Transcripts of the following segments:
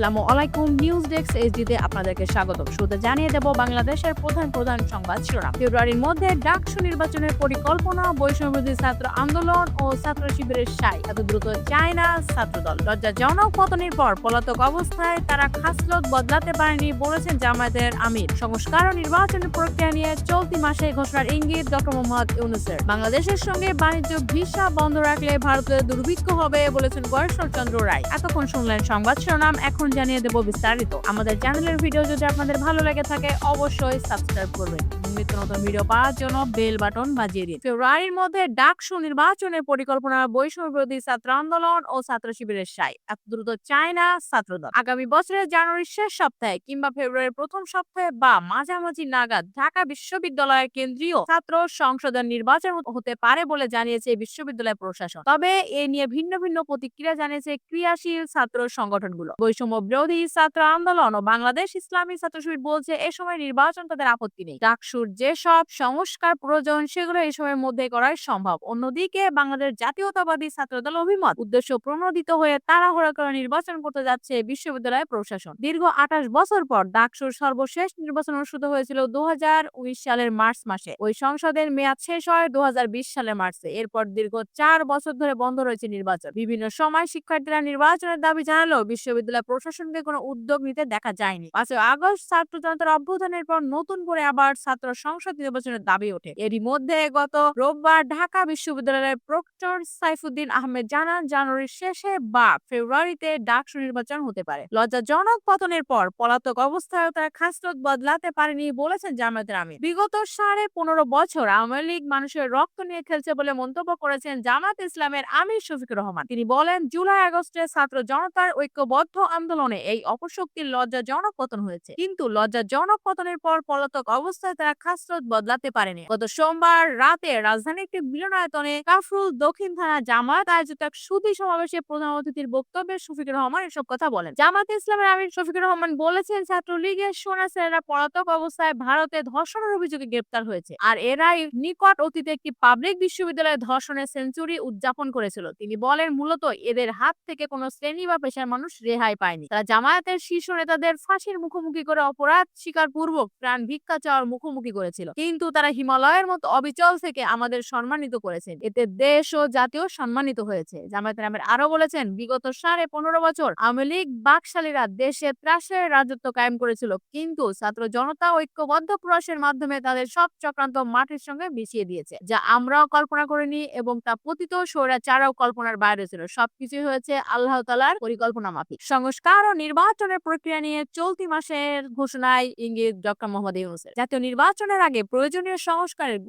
আসসালামু আলাইকুম news desk এইচডিতে আপনাদেরকে স্বাগতম। শুরুতে জানিয়ে দেব বাংলাদেশের প্রধান প্রধান সংবাদ শিরোনাম। ফেব্রুয়ারির মধ্যে ডাকসু নির্বাচনের পরিকল্পনা বৈষম্যবিরোধী ছাত্র আন্দোলন ও ছাত্র শিবিরের সাই। এত দ্রুত চায় না ছাত্রদল লজ্জাজনক পতনের পর পলাতক অবস্থায় তারা খাসলত বদলাতে পারেনি বলেছেন জামায়াতের আমির। সংস্কার ও নির্বাচনের প্রক্রিয়া নিয়ে চলতি মাসে ঘোষণার ইঙ্গিত ডক্টর মোহাম্মদ ইউনুসের। বাংলাদেশের সঙ্গে বাণিজ্য ভিসা বন্ধ রাখলে ভারতের দুর্ভিক্ষ হবে বলেছেন গয়েশ্বর চন্দ্র রায়। এতক্ষণ শুনলেন সংবাদ শিরোনাম, এখন জানিয়ে দেব বিস্তারিত। আমাদের চ্যানেলের ভিডিও যদি আপনাদের ভালো লেগে থাকে, অবশ্যই সাবস্ক্রাইব করবেন। নতুন ভিডিও পাওয়ার জন্য বেল বাটন বাজিয়ে দিন। ফেব্রুয়ারির মধ্যে নির্বাচনের পরিকল্পনা, বৈষম্য বিরোধী ছাত্র আন্দোলন ও ছাত্র শিবিরের সাই এত দ্রুত চায় না আগামী বছরের জানুয়ারির শেষ সপ্তাহে কিংবা ফেব্রুয়ারির প্রথম সপ্তাহে বা মাঝামাঝি নাগাদ ঢাকা বিশ্ববিদ্যালয়ের কেন্দ্রীয় ছাত্র সংসদের নির্বাচন হতে পারে বলে জানিয়েছে বিশ্ববিদ্যালয় প্রশাসন। তবে এ নিয়ে ভিন্ন ভিন্ন প্রতিক্রিয়া জানিয়েছে ক্রিয়াশীল ছাত্র সংগঠনগুলো। বৈষম্য বিরোধী ছাত্র আন্দোলন ও বাংলাদেশ ইসলামী ছাত্র শিবির বলছে, এ সময় নির্বাচন তাদের আপত্তি নেই। ডাকসুর যেসব সংস্কার প্রয়োজন, সেগুলো এই সময়ের মধ্যে করাই সম্ভব। অন্যদিকে বাংলাদেশ জাতীয়তাবাদী ছাত্রদল অভিমত, উদ্দেশ্য প্রণোদিত হয়ে তাড়াহুড়া করে নির্বাচন করতে যাচ্ছে বিশ্ববিদ্যালয় প্রশাসন। দীর্ঘ আঠাশ বছর পর ডাকসুর সর্বশেষ নির্বাচন অনুষ্ঠিত হয়েছিল দু হাজার উনিশ সালের মার্চ মাসে। ওই সংসদের মেয়াদ শেষ হয় দু সালের মার্চে। এরপর দীর্ঘ চার বছর ধরে বন্ধ রয়েছে নির্বাচন। বিভিন্ন সময় শিক্ষার্থীরা নির্বাচনের দাবি জানালেও বিশ্ববিদ্যালয় প্রশাসনকে কোনো উদ্যোগ নিতে দেখা যায়নি। পাঁচই আগস্ট ছাত্র জনতার অভ্যুত্থানের পর নতুন করে আবার ছাত্র সংসদ নির্বাচনের দাবি ওঠে। এরই মধ্যে গত রোববার ঢাকা বিশ্ববিদ্যালয়ের প্রক্টর সাইফুদ্দিন আহমেদ জানান, জানুয়ারির শেষে বা ফেব্রুয়ারিতে ডাকসু নির্বাচন হতে পারে। লজ্জাজনক পতনের পর পলাতক অবস্থায় তারা খাসলত বদলাতে পারেনি বলেছেন জামায়াতের আমির বিগত সাড়ে পনেরো বছর আওয়ামী লীগ মানুষের রক্ত নিয়ে খেলছে বলে মন্তব্য করেছেন জামাত ইসলামের আমির শফিকুর রহমান। তিনি বলেন, জুলাই আগস্টে ছাত্র জনতার ঐক্যবদ্ধ আন্দোলনে এই অপশক্তির লজ্জাজনক পতন হয়েছে। কিন্তু লজ্জাজনক পতনের পর পলাতক অবস্থায় তারা খাসরত বদলাতে পারেনি। গত সোমবার রাতে রাজধানীর একটি মিলনায়তনে কাফরুল দক্ষিণ থানা জামাত আয়োজিত এক সুধী সমাবেশে প্রধান অতিথির বক্তব্যে শফিকুর রহমান এসব কথা বলেন। জামাত ইসলামের আমির শফিকুর রহমান বলেছেন, ছাত্রলীগের সোনা সেনারা পলাতক অবস্থায় ভারতে ধর্ষণের অভিযোগে গ্রেপ্তার হয়েছে। আর এরাই নিকট অতীতে একটি পাবলিক বিশ্ববিদ্যালয়ে ধর্ষণের সেঞ্চুরি উদযাপন করেছিল। তিনি বলেন, মূলত এদের হাত থেকে কোনো শ্রেণি বা পেশার মানুষ রেহাই পায়নি। তারা জামায়াতের শীর্ষ নেতাদের ফাঁসির মুখোমুখি করে অপরাধ স্বীকার পূর্বক প্রাণ ভিক্ষা চাওয়ার মুখোমুখি করেছিল। কিন্তু তারা হিমালয়ের মতো অবিচল থেকে আমাদের সম্মানিত করেছেন। এতে দেশ ও জাতীয় সম্মানিত হয়েছে। জামায়াতের আমির আরও বলেছেন, বিগত সাড়ে পনেরো বছর আওয়ামী লীগ বাকশালীরা দেশে ত্রাসের রাজত্ব কায়েম করেছিল। কিন্তু ছাত্র জনতা ঐক্যবদ্ধ প্রয়াসের মাধ্যমে তাদের সব চক্রান্ত মাটির সঙ্গে মিশিয়ে দিয়েছে, যা আমরাও কল্পনা করিনি এবং তা পতিত স্বৈরাচারও কল্পনার বাইরে ছিল। সবকিছুই হয়েছে আল্লাহ তালার পরিকল্পনা মাফিক। সংস্কার ও নির্বাচনের প্রক্রিয়া নিয়ে চলতি মাসের ঘোষণায় ইঙ্গিত ডক্টর মোহাম্মদ ইউনুসের। জাতীয় নির্বাচনের আগে প্রয়োজনীয় সংস্কারের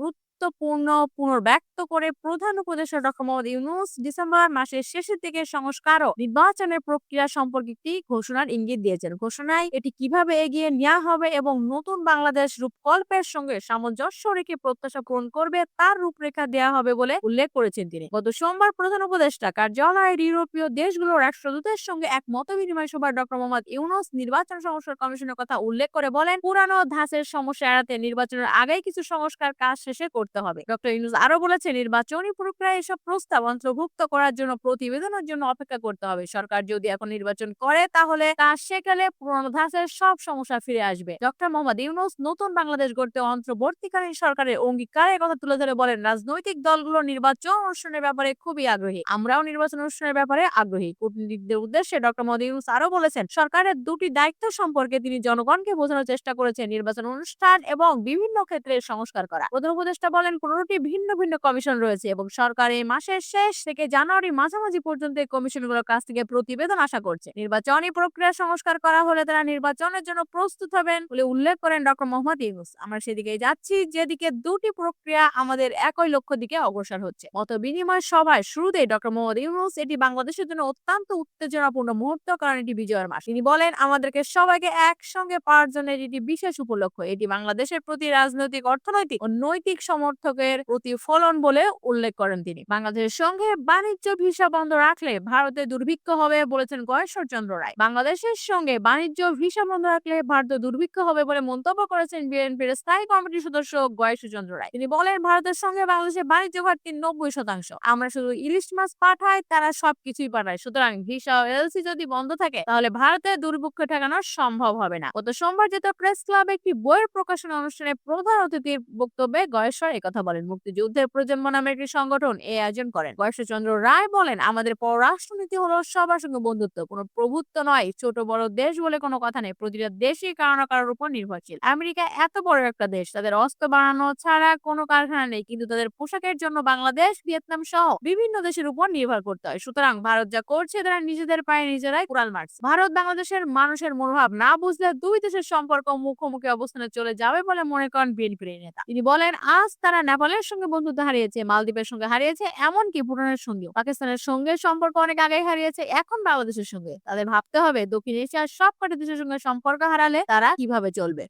গুরুত্বপূর্ণ, পুনর্ব্যক্ত করে প্রধান উপদেষ্টা ডক্টর মোহাম্মদ ইউনুস ডিসেম্বর মাসের শেষের দিকে সংস্কার ও নির্বাচনের প্রক্রিয়া সম্পর্কে একটি ঘোষণার ইঙ্গিত দিয়েছেন। ঘোষণায় এটি কীভাবে এগিয়ে নেওয়া হবে এবং নতুন বাংলাদেশ রূপকল্পের সঙ্গে সামঞ্জস্য রেখে প্রত্যাশা পূরণ করবে তার রূপরেখা দেওয়া হবে বলে উল্লেখ করেছেন তিনি। গত সোমবার প্রধান উপদেষ্টা কার্যালয়ের ইউরোপীয় দেশগুলোর রাষ্ট্রদূতের সঙ্গে এক মত বিনিময় সভায় ডক্টর মোহাম্মদ ইউনুস নির্বাচন সংস্কার কমিশনের কথা উল্লেখ করে বলেন, পুরানো ধাঁচের সমস্যা এড়াতে নির্বাচনের আগেই কিছু সংস্কার কাজ শেষে করতে হবে। ডক্টর ইউনুস আরও বলেছে নির্বাচনী প্রক্রিয়ায় এসব প্রস্তাব অন্তর্ভুক্ত করার জন্য, প্রতিবেদনের জন্য অপেক্ষা করতে হবে। সরকার যদি এখন নির্বাচন করে, তাহলে কাজ সেকালে পুরনো ধাঁচের সব সমস্যা ফিরে আসবে। ডক্টর মোহাম্মদ ইউনুস নতুন বাংলাদেশ গড়তে অন্তর্বর্তীকালীন সরকারের অঙ্গীকারের কথা তুলে ধরে বলেন, রাজনৈতিক দলগুলো নির্বাচন অনুষ্ঠানের ব্যাপারে খুবই আগ্রহী। আমরাও নির্বাচন অনুষ্ঠানের ব্যাপারে আগ্রহী। কূটনীতিকদের উদ্দেশ্যে ডক্টর মোহাম্মদ ইউনুস আরও বলেছেন, সরকারের দুটি দায়িত্ব সম্পর্কে তিনি জনগণকে বোঝানোর চেষ্টা করেছেন, নির্বাচন অনুষ্ঠান এবং বিভিন্ন ক্ষেত্রে সংস্কার করা। প্রধান উপদেষ্টা বলেন পনেরোটি ভিন্ন ভিন্ন কমিশন রয়েছে এবং সরকার এই মাসের শেষ থেকে জানুয়ারি মাঝামাঝি পর্যন্ত এই কমিশনগুলোর কাছ থেকে প্রতিবেদন আশা করছে। নির্বাচনী প্রক্রিয়া সংস্কার করা হলে তারা নির্বাচনের জন্য প্রস্তুত হবেন বলে উল্লেখ করেন ডক্টর মোহাম্মদ ইউনুস। আমরা সেদিকে যাচ্ছি, যেদিকে দুটি প্রক্রিয়া আমাদের একই লক্ষ্য দিকে অগ্রসর হচ্ছে। মত বিনিময় সভায় শুরুতেই ডক্টর মোহাম্মদ ইউনুস এটি বাংলাদেশের জন্য অত্যন্ত উত্তেজনাপূর্ণ মুহূর্ত কারণ এটি বিজয়ের মাস। তিনি বলেন, আমাদেরকে সবাইকে একসঙ্গে পাওয়ার জন্য এটি বিশেষ উপলক্ষ। এটি বাংলাদেশের প্রতি রাজনৈতিক, অর্থনৈতিক ও নৈতিক সমর্থন সমর্থকের প্রতিফলন বলে উল্লেখ করেন তিনি। বাংলাদেশের সঙ্গে বাণিজ্য ভিসা বন্ধ রাখলে ভারতে দুর্ভিক্ষ হবে বলেছেন গয়েশ্বর চন্দ্র রায়। বাংলাদেশের সঙ্গে বাণিজ্য ভিসা বন্ধ রাখলে ভারতে দুর্ভিক্ষ হবে বলে মন্তব্য করেছেন বিএনপির স্থায়ী কমিটির সদস্য গয়েশ্বর চন্দ্র রায়। তিনি বলেন, ভারতের সঙ্গে বাংলাদেশের বাণিজ্য ঘাটতি নব্বই শতাংশ। আমরা শুধু ইলিশ মাছ পাঠাই তারা সবকিছুই পাঠায়। সুতরাং ভিসা ও এলসি যদি বন্ধ থাকে, তাহলে ভারতে দুর্ভিক্ষ ঠেকানো সম্ভব হবে না। গত সোমবার যেত প্রেস ক্লাবে একটি বইয়ের প্রকাশনা অনুষ্ঠানে প্রধান অতিথির বক্তব্যে গয়েশ্বর একথা বলেন। মুক্তিযুদ্ধের প্রজন্ম নামে একটি সংগঠন এই আয়োজন করেন। গয়েশ্বর চন্দ্র রায় বলেন, আমাদের পররাষ্ট্রনীতি হলো সবার সঙ্গে বন্ধুত্ব। কোনো প্রভুত্ব নয়। ছোট বড় দেশ বলে কোনো কথা নেই। প্রতিটা দেশই কারও না কারোর উপর নির্ভরশীল। আমেরিকা এত বড় একটা দেশ। তাদের অস্ত্র বানানো ছাড়া কোনো কারখানা নেই। কিন্তু তাদের পোশাকের জন্য বাংলাদেশ, ভিয়েতনাম সহ বিভিন্ন দেশের উপর নির্ভর করতে হয়। সুতরাং ভারত যা করছে, তারা নিজেদের পায়ে নিজেরাই কুড়াল মারছে। ভারত বাংলাদেশের মানুষের মনোভাব না বুঝলে দুই দেশের সম্পর্ক মুখোমুখি অবস্থানে চলে যাবে বলে মনে করেন বিএনপির নেতা। তিনি বলেন, আজ তারা নেপালের সঙ্গে বন্ধুত্ব হারিয়েছে, মালদ্বীপের সঙ্গে হারিয়েছে, এমনকি ভুটানের সঙ্গেও। পাকিস্তানের সঙ্গে সম্পর্ক অনেক আগে হারিয়েছে, এখন বাংলাদেশের সঙ্গে। তাদের ভাবতে হবে দক্ষিণ এশিয়ার সব কটি দেশের সঙ্গে সম্পর্ক হারালে তারা কীভাবে চলবে?